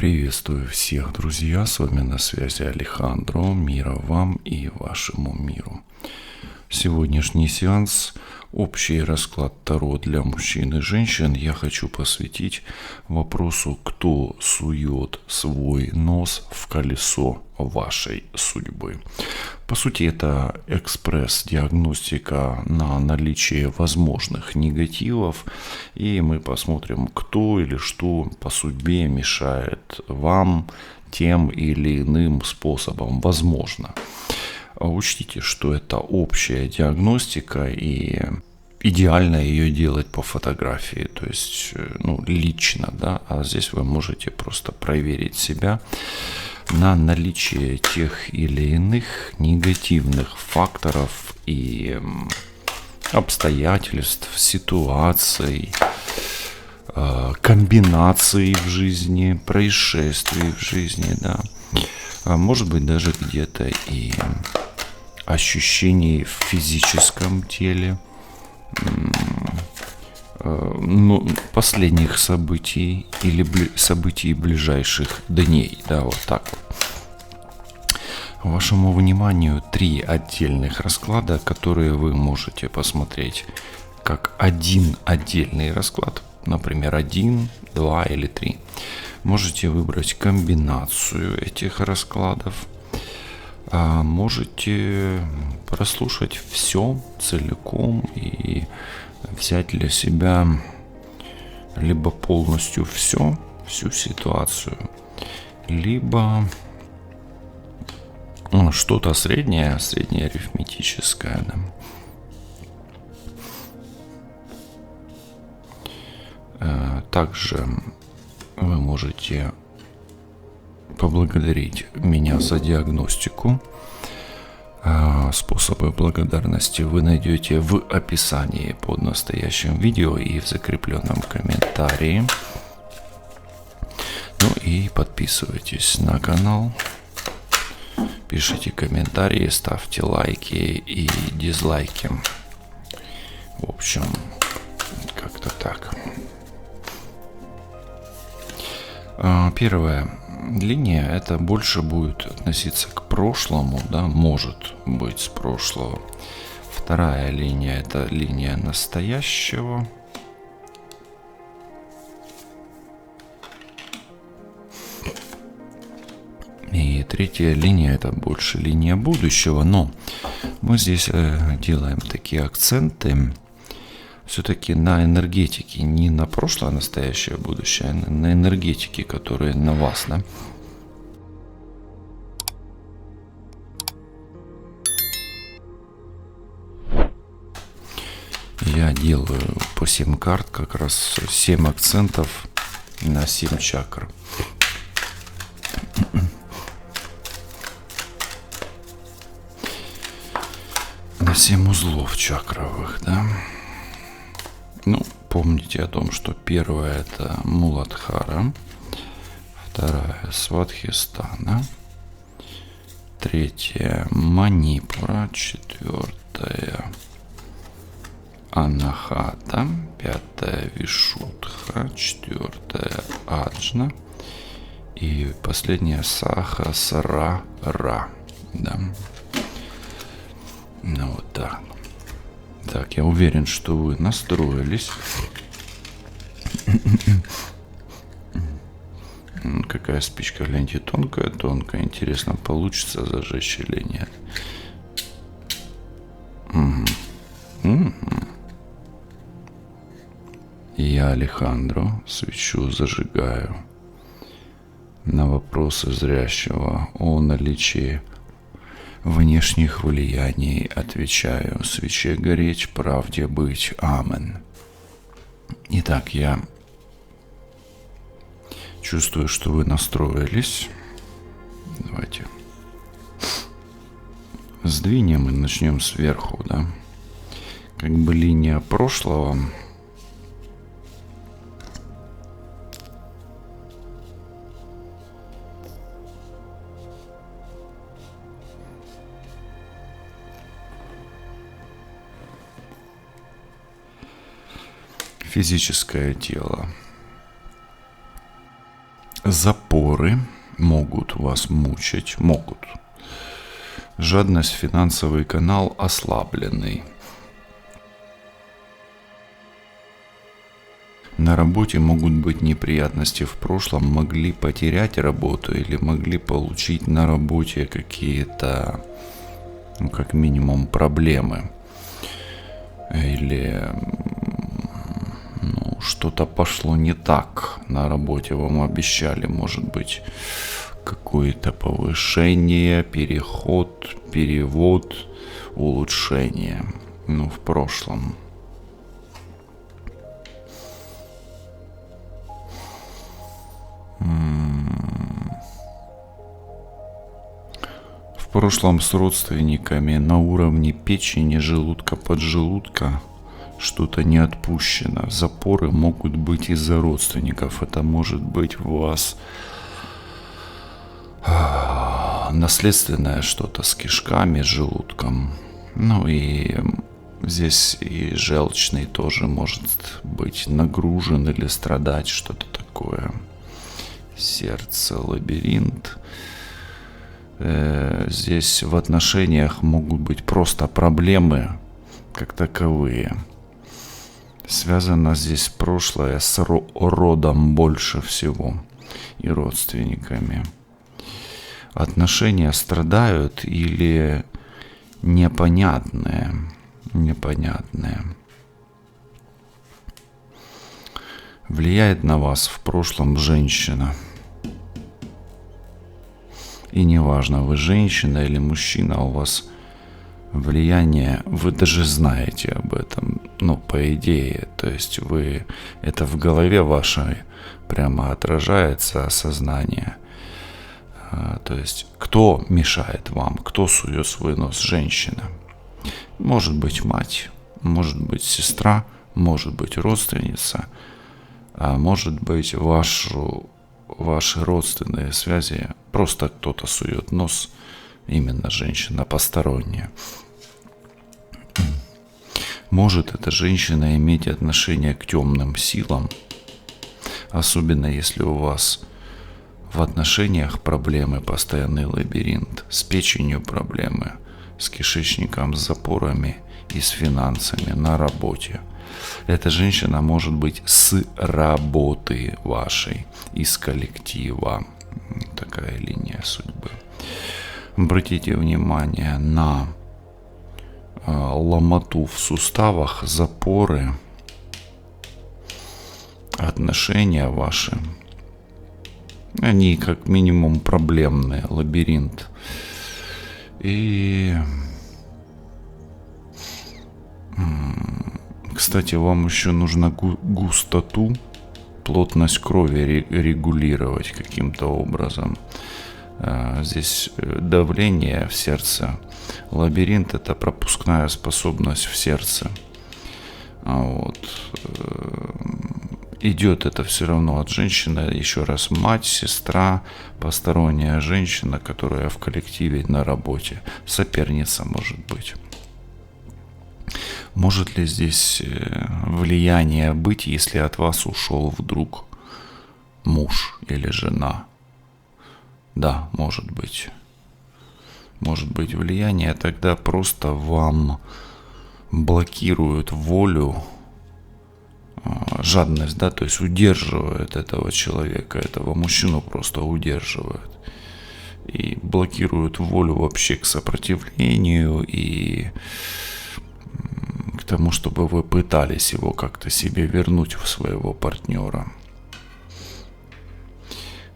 Приветствую всех, друзья! С вами на связи Алехандро. Мира вам и вашему миру. Сегодняшний сеанс – общий расклад Таро для мужчин и женщин. Я хочу посвятить вопросу, кто сует свой нос в колесо вашей судьбы. По сути, это экспресс-диагностика на наличие возможных негативов, и мы посмотрим, кто или что по судьбе мешает вам тем или иным способом, возможно. Учтите, что это общая диагностика и идеально ее делать по фотографии, то есть э, ну, лично, да, а здесь вы можете просто проверить себя на наличие тех или иных негативных факторов и обстоятельств, ситуаций, э, комбинаций в жизни, происшествий в жизни, да, а может быть даже где-то и ощущений в физическом теле, э, ну, последних событий или бли, событий ближайших дней, да, вот так вот. Вашему вниманию три отдельных расклада, которые вы можете посмотреть как один отдельный расклад, например, один, два или три. Можете выбрать комбинацию этих раскладов – можете прослушать все целиком и взять для себя либо полностью все, всю ситуацию, либо ну, что-то среднее, среднее арифметическое. Да. Э, также вы можете поблагодарить меня за диагностику. А, способы благодарности вы найдете в описании под настоящим видео и в закрепленном комментарии. Ну и подписывайтесь на канал, пишите комментарии, ставьте лайки и дизлайки. В общем, как-то так. А, первое линия это больше будет относиться к прошлому, да, может быть с прошлого. Вторая линия это линия настоящего. И третья линия это больше линия будущего, но мы здесь э, делаем такие акценты все-таки на энергетике, не на прошлое, настоящее, будущее, а на энергетике, которые на вас, да? Я делаю по 7 карт, как раз 7 акцентов на 7 чакр. На 7 узлов чакровых, да? Ну, помните о том, что первая это Муладхара, вторая Сватхистана, третья Манипура, четвертая Анахата, пятая Вишудха, четвертая Аджна и последняя Саха Сара Ра. Да. Ну вот так. Так, я уверен, что вы настроились. Какая спичка, гляньте, тонкая, тонкая. Интересно, получится зажечь или нет. Я, Алехандро, свечу зажигаю. На вопросы зрящего о наличии внешних влияний отвечаю. Свече гореть, правде быть. Амен. Итак, я чувствую, что вы настроились. Давайте сдвинем и начнем сверху, да. Как бы линия прошлого физическое тело. Запоры могут вас мучить, могут. Жадность, финансовый канал ослабленный. На работе могут быть неприятности в прошлом, могли потерять работу или могли получить на работе какие-то, ну, как минимум, проблемы. Или что-то пошло не так на работе, вам обещали, может быть, какое-то повышение, переход, перевод, улучшение, ну, в прошлом. В прошлом с родственниками на уровне печени, желудка, поджелудка что-то не отпущено. Запоры могут быть из-за родственников. Это может быть у вас а, наследственное что-то с кишками, с желудком. Ну и здесь и желчный тоже может быть нагружен или страдать, что-то такое сердце, лабиринт. Э, здесь в отношениях могут быть просто проблемы как таковые. Связано здесь прошлое с родом больше всего и родственниками. Отношения страдают или непонятные, непонятные. Влияет на вас в прошлом женщина – и неважно, вы женщина или мужчина, у вас влияние, вы даже знаете об этом, ну, по идее, то есть вы, это в голове вашей прямо отражается осознание. А, то есть, кто мешает вам, кто сует свой нос, женщина. Может быть мать, может быть сестра, может быть родственница, а может быть вашу ваши родственные связи, просто кто-то сует нос, именно женщина посторонняя. Может эта женщина иметь отношение к темным силам, особенно если у вас в отношениях проблемы, постоянный лабиринт, с печенью проблемы, с кишечником, с запорами и с финансами на работе – эта женщина может быть с работы вашей, из коллектива. Такая линия судьбы. Обратите внимание на э, ломоту в суставах, запоры, отношения ваши. Они как минимум проблемные, лабиринт. И кстати, вам еще нужно густоту, плотность крови регулировать каким-то образом. А, здесь э, давление в сердце. Лабиринт – это пропускная способность в сердце. А вот. Э, идет это все равно от женщины, еще раз, мать, сестра, посторонняя женщина, которая в коллективе на работе, соперница может быть. Может ли здесь э, влияние быть, если от вас ушел вдруг муж или жена? Да, может быть. Может быть влияние, тогда просто вам блокируют волю, а, жадность, да, то есть удерживает этого человека, этого мужчину просто удерживают и блокируют волю вообще к сопротивлению и тому, чтобы вы пытались его как-то себе вернуть в своего партнера.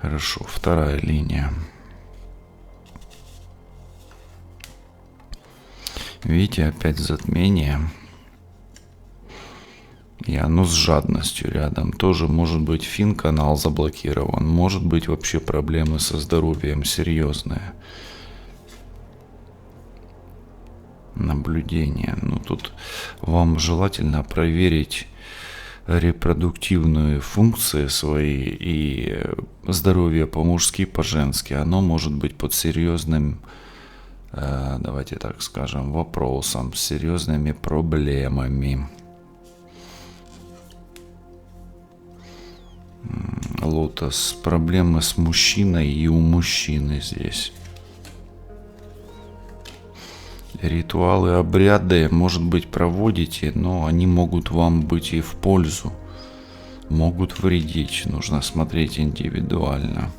Хорошо, вторая линия. Видите, опять затмение. И оно с жадностью рядом. Тоже может быть фин-канал заблокирован. Может быть вообще проблемы со здоровьем серьезные. наблюдения. Ну, тут вам желательно проверить репродуктивные функции свои и здоровье по-мужски, по-женски. Оно может быть под серьезным, э, давайте так скажем, вопросом, с серьезными проблемами. лотос. Проблемы с мужчиной и у мужчины здесь. Ритуалы, обряды, может быть, проводите, но они могут вам быть и в пользу. Могут вредить. Нужно смотреть индивидуально.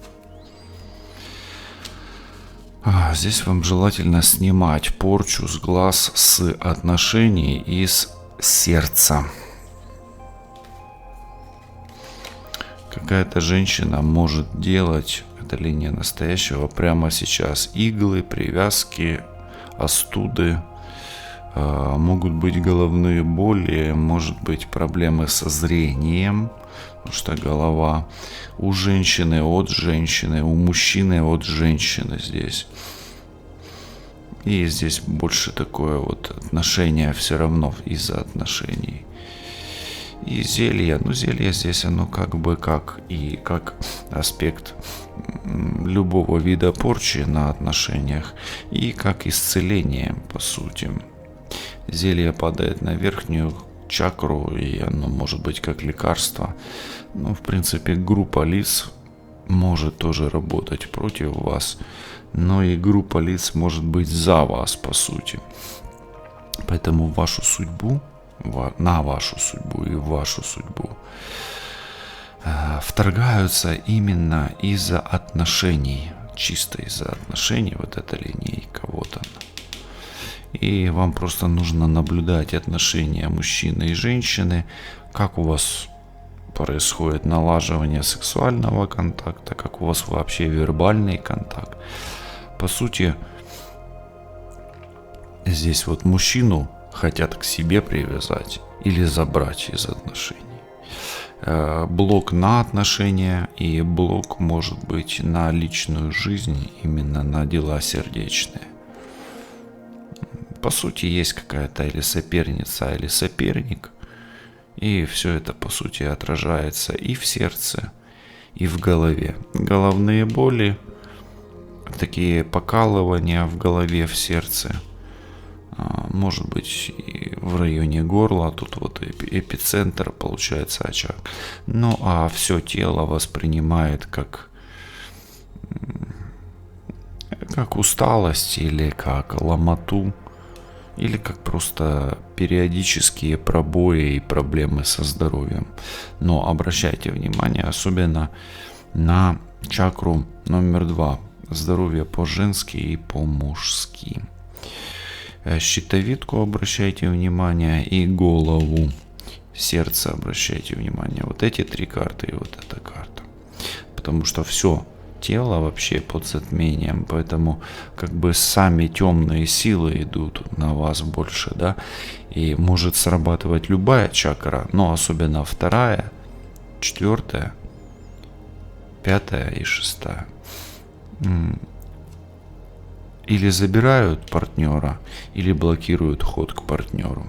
А, здесь вам желательно снимать порчу с глаз, с отношений и с сердца. Какая-то женщина может делать, это линия настоящего, прямо сейчас иглы, привязки, остуды, а, могут быть головные боли, может быть проблемы со зрением, потому что голова у женщины от женщины, у мужчины от женщины здесь. И здесь больше такое вот отношение все равно из-за отношений. И зелье, ну зелье здесь оно как бы как и как аспект любого вида порчи на отношениях и как исцеление по сути. Зелье падает на верхнюю чакру, и оно может быть как лекарство. Ну, в принципе, группа лиц может тоже работать против вас, но и группа лиц может быть за вас, по сути. Поэтому вашу судьбу, на вашу судьбу и вашу судьбу вторгаются именно из-за отношений, чисто из-за отношений, вот эта линейка, вот она. И вам просто нужно наблюдать отношения мужчины и женщины, как у вас происходит налаживание сексуального контакта, как у вас вообще вербальный контакт. По сути, здесь вот мужчину хотят к себе привязать или забрать из отношений. Э, блок на отношения и блок может быть на личную жизнь, именно на дела сердечные по сути, есть какая-то или соперница, или соперник. И все это, по сути, отражается и в сердце, и в голове. Головные боли, такие покалывания в голове, в сердце. А, может быть, и в районе горла, тут вот эпицентр, получается, очаг. Ну, а все тело воспринимает как как усталость или как ломоту или как просто периодические пробои и проблемы со здоровьем. Но обращайте внимание особенно на чакру номер два. Здоровье по-женски и по-мужски. Э, щитовидку обращайте внимание и голову. Сердце обращайте внимание. Вот эти три карты и вот эта карта. Потому что все тело вообще под затмением, поэтому как бы сами темные силы идут на вас больше, да, и может срабатывать любая чакра, но особенно вторая, четвертая, пятая и шестая. Или забирают партнера, или блокируют ход к партнеру.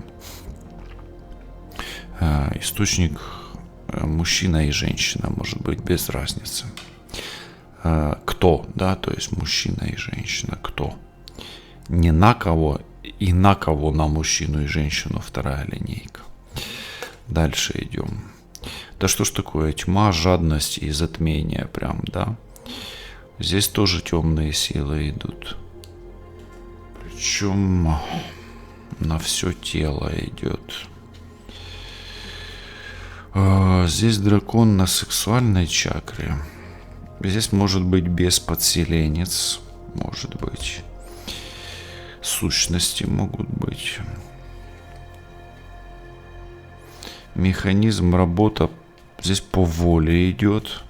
А, источник э, мужчина и женщина может быть без разницы. Э, кто, да, то есть мужчина и женщина, кто. Не на кого и на кого на мужчину и женщину вторая линейка. Дальше идем. Да что ж такое тьма, жадность и затмение прям, да. Здесь тоже темные силы идут. Причем на все тело идет. А, здесь дракон на сексуальной чакре. Здесь может быть без подселенец, может быть. Сущности могут быть. Механизм работа здесь по воле идет.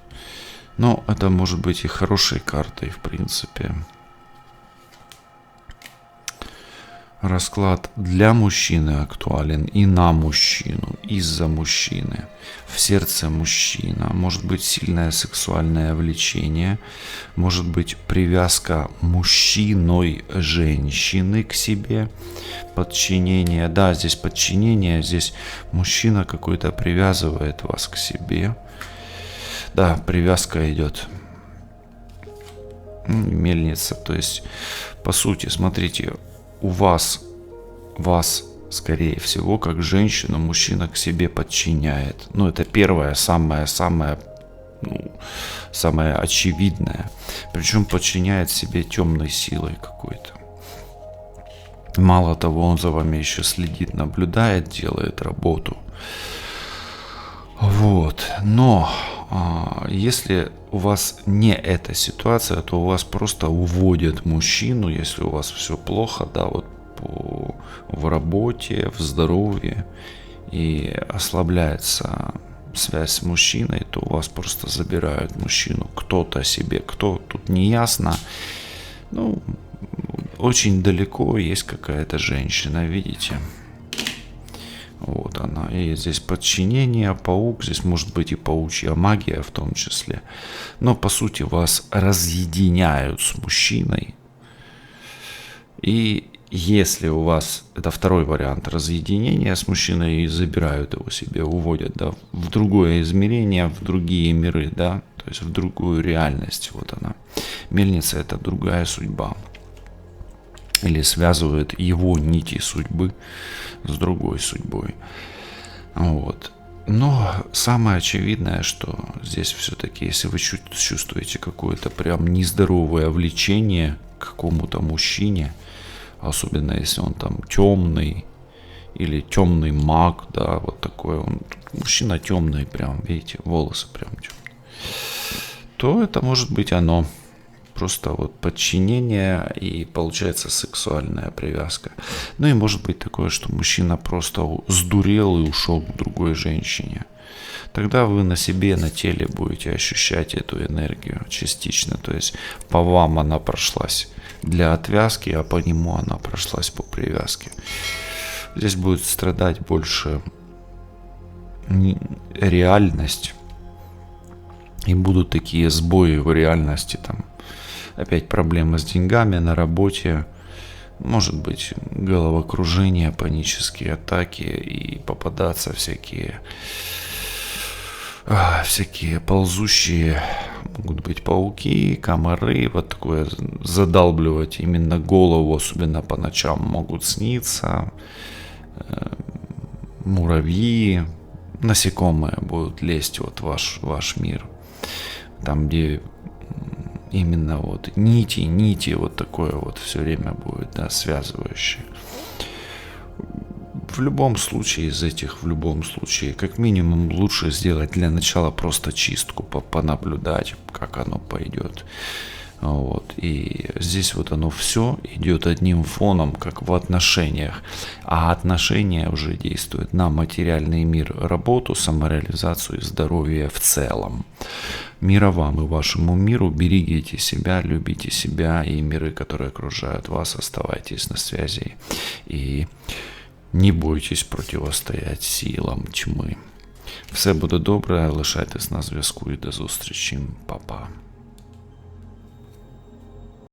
Но это может быть и хорошей картой, в принципе. Расклад для мужчины актуален и на мужчину, из-за мужчины. В сердце мужчина. Может быть сильное сексуальное влечение. Может быть привязка мужчиной женщины к себе. Подчинение. Да, здесь подчинение. Здесь мужчина какой-то привязывает вас к себе. Да, привязка идет. Мельница. То есть, по сути, смотрите, у вас, вас, скорее всего, как женщину, мужчина к себе подчиняет. Ну, это первое, самое-самое ну, самое очевидное. Причем подчиняет себе темной силой какой-то. Мало того, он за вами еще следит, наблюдает, делает работу. Вот. Но а, если у вас не эта ситуация, то у вас просто уводят мужчину, если у вас все плохо, да, вот по, в работе, в здоровье, и ослабляется связь с мужчиной, то у вас просто забирают мужчину. Кто-то себе, кто тут не ясно. Ну, очень далеко есть какая-то женщина, видите? Вот она. И здесь подчинение, паук, здесь может быть и паучья магия в том числе. Но по сути вас разъединяют с мужчиной. И если у вас, это второй вариант разъединения с мужчиной и забирают его себе, уводят да, в другое измерение, в другие миры, да, то есть в другую реальность, вот она. Мельница это другая судьба. Или связывает его нити судьбы с другой судьбой. Вот. Но самое очевидное, что здесь все-таки, если вы чувствуете какое-то прям нездоровое влечение к какому-то мужчине, особенно если он там темный или темный маг, да, вот такой он, мужчина темный прям, видите, волосы прям темные, то это может быть оно. Просто вот подчинение и получается сексуальная привязка. Ну и может быть такое, что мужчина просто сдурел и ушел к другой женщине. Тогда вы на себе, на теле будете ощущать эту энергию частично. То есть по вам она прошлась для отвязки, а по нему она прошлась по привязке. Здесь будет страдать больше реальность. И будут такие сбои в реальности, там опять проблемы с деньгами на работе, может быть головокружение, панические атаки и попадаться всякие а, всякие ползущие могут быть пауки, комары, вот такое задалбливать именно голову, особенно по ночам могут сниться, э, муравьи, насекомые будут лезть вот в ваш, ваш мир, там где именно вот нити, нити вот такое вот все время будет, да, связывающее в любом случае из этих, в любом случае, как минимум лучше сделать для начала просто чистку, понаблюдать, как оно пойдет. Вот. И здесь вот оно все идет одним фоном, как в отношениях. А отношения уже действуют на материальный мир, работу, самореализацию и здоровье в целом. Мира вам и вашему миру. Берегите себя, любите себя и миры, которые окружают вас. Оставайтесь на связи. И не бойтесь противостоять силам тьми. Все буде добре, лишайтесь на зв'язку і до зустрічі, Па-па.